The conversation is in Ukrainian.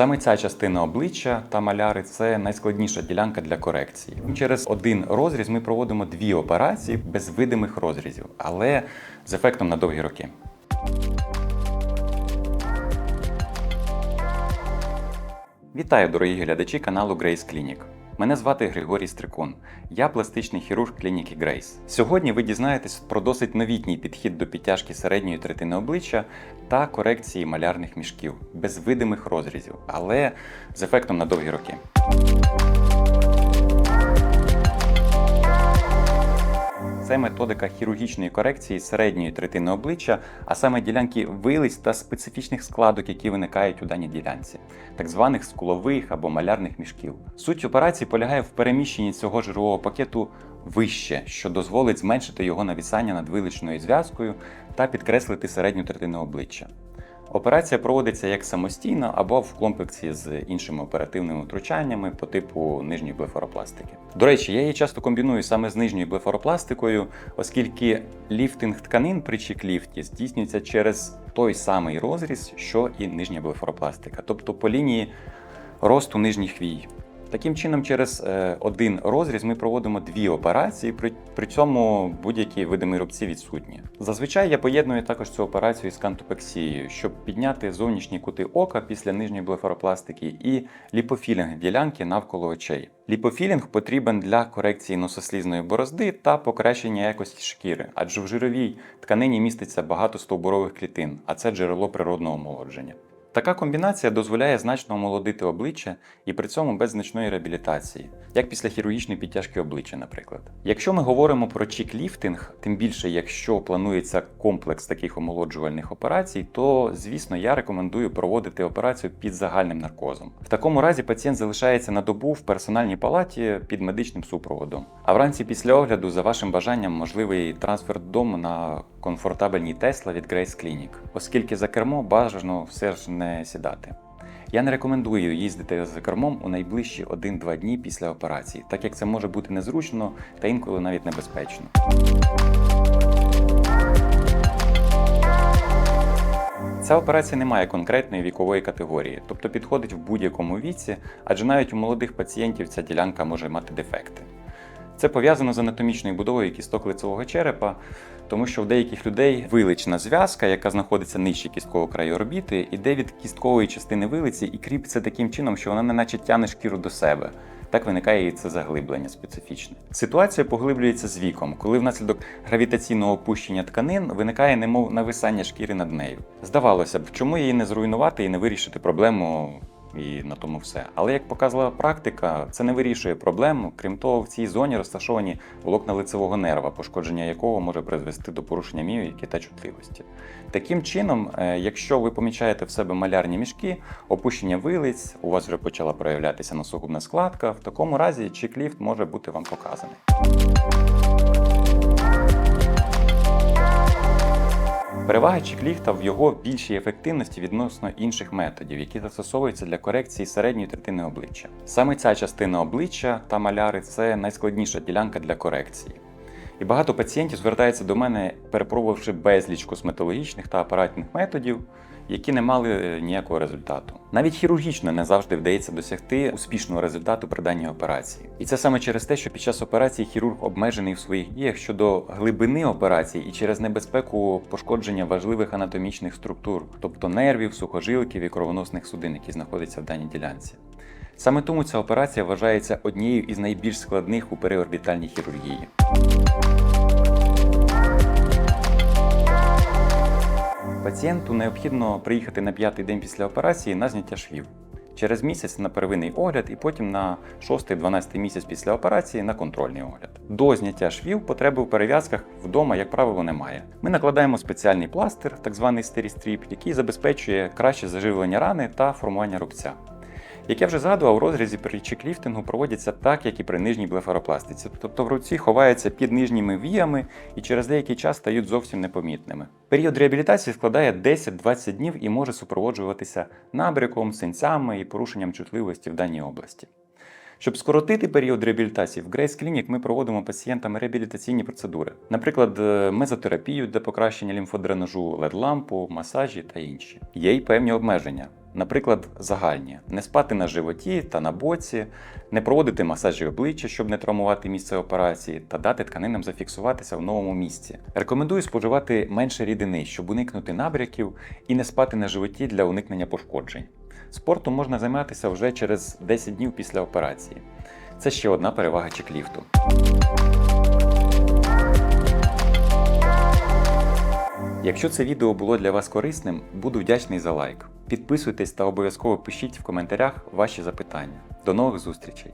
Саме ця частина обличчя та маляри це найскладніша ділянка для корекції. Через один розріз ми проводимо дві операції без видимих розрізів, але з ефектом на довгі роки. Вітаю, дорогі глядачі каналу Grace Clinic. Мене звати Григорій Стрикун. Я пластичний хірург клініки Грейс. Сьогодні ви дізнаєтесь про досить новітній підхід до підтяжки середньої третини обличчя та корекції малярних мішків без видимих розрізів, але з ефектом на довгі роки. Це методика хірургічної корекції середньої третини обличчя, а саме ділянки вилиць та специфічних складок, які виникають у даній ділянці, так званих скулових або малярних мішків. Суть операції полягає в переміщенні цього жирового пакету вище, що дозволить зменшити його навісання над виличною зв'язкою та підкреслити середню третину обличчя. Операція проводиться як самостійно або в комплексі з іншими оперативними втручаннями по типу нижньої блефоропластики. До речі, я її часто комбіную саме з нижньою блефоропластикою, оскільки ліфтинг тканин при чек-ліфті здійснюється через той самий розріз, що і нижня блефоропластика, тобто по лінії росту нижніх вій. Таким чином, через е, один розріз ми проводимо дві операції, при, при цьому будь-які видимі рубці відсутні. Зазвичай я поєдную також цю операцію з кантопексією, щоб підняти зовнішні кути ока після нижньої блефаропластики і ліпофілінг ділянки навколо очей. Ліпофілінг потрібен для корекції носослізної борозди та покращення якості шкіри, адже в жировій тканині міститься багато стовбурових клітин, а це джерело природного омолодження. Така комбінація дозволяє значно омолодити обличчя і при цьому без значної реабілітації, як після хірургічної підтяжки обличчя, наприклад. Якщо ми говоримо про чік-ліфтинг, тим більше якщо планується комплекс таких омолоджувальних операцій, то звісно я рекомендую проводити операцію під загальним наркозом. В такому разі пацієнт залишається на добу в персональній палаті під медичним супроводом. А вранці після огляду, за вашим бажанням, можливий трансфер додому на комфортабельній Tesla від Grace Clinic, оскільки за кермо бажано все ж не сідати. Я не рекомендую їздити за кермом у найближчі 1-2 дні після операції, так як це може бути незручно та інколи навіть небезпечно. Ця операція не має конкретної вікової категорії, тобто підходить в будь-якому віці, адже навіть у молодих пацієнтів ця ділянка може мати дефекти. Це пов'язано з анатомічною будовою кісток лицевого черепа, тому що в деяких людей вилична зв'язка, яка знаходиться нижче кісткового краю орбіти, іде від кісткової частини вилиці і кріпиться таким чином, що вона неначе тягне шкіру до себе. Так виникає і це заглиблення специфічне. Ситуація поглиблюється з віком, коли внаслідок гравітаційного опущення тканин виникає немов нависання шкіри над нею. Здавалося б, чому її не зруйнувати і не вирішити проблему і на тому все. Але як показала практика, це не вирішує проблему. Крім того, в цій зоні розташовані волокна лицевого нерва, пошкодження якого може призвести до порушення міміки та чутливості. Таким чином, е, якщо ви помічаєте в себе малярні мішки, опущення вилиць, у вас вже почала проявлятися носогубна складка, в такому разі чек-ліфт може бути вам показаний. Перевага чек-ліфта в його більшій ефективності відносно інших методів, які застосовуються для корекції середньої третини обличчя. Саме ця частина обличчя та маляри це найскладніша ділянка для корекції. І багато пацієнтів звертаються до мене, перепробувавши безліч косметологічних та апаратних методів, які не мали ніякого результату. Навіть хірургічно не завжди вдається досягти успішного результату при даній операції. І це саме через те, що під час операції хірург обмежений в своїх діях щодо глибини операції і через небезпеку пошкодження важливих анатомічних структур, тобто нервів, сухожилків і кровоносних судин, які знаходяться в даній ділянці. Саме тому ця операція вважається однією із найбільш складних у переорбітальній хірургії. Пацієнту необхідно приїхати на п'ятий день після операції на зняття швів. Через місяць на первинний огляд і потім на 6-12 місяць після операції на контрольний огляд. До зняття швів потреби в перев'язках вдома, як правило, немає. Ми накладаємо спеціальний пластир, так званий стерістріп, який забезпечує краще заживлення рани та формування рубця. Як я вже згадував, розрізі при чекліфтингу проводяться так, як і при нижній блефаропластиці, тобто в руці ховаються під нижніми віями і через деякий час стають зовсім непомітними. Період реабілітації складає 10-20 днів і може супроводжуватися набряком, синцями і порушенням чутливості в даній області. Щоб скоротити період реабілітації, в Grace Clinic ми проводимо пацієнтам реабілітаційні процедури, наприклад, е, мезотерапію для покращення лімфодренажу, лед-лампу, масажі та інші. Є й певні обмеження. Наприклад, загальні не спати на животі та на боці, не проводити масажі обличчя, щоб не травмувати місце операції, та дати тканинам зафіксуватися в новому місці. Рекомендую споживати менше рідини, щоб уникнути набряків, і не спати на животі для уникнення пошкоджень. Спортом можна займатися вже через 10 днів після операції. Це ще одна перевага чекліфту. Якщо це відео було для вас корисним, буду вдячний за лайк. Підписуйтесь та обов'язково пишіть в коментарях ваші запитання. До нових зустрічей!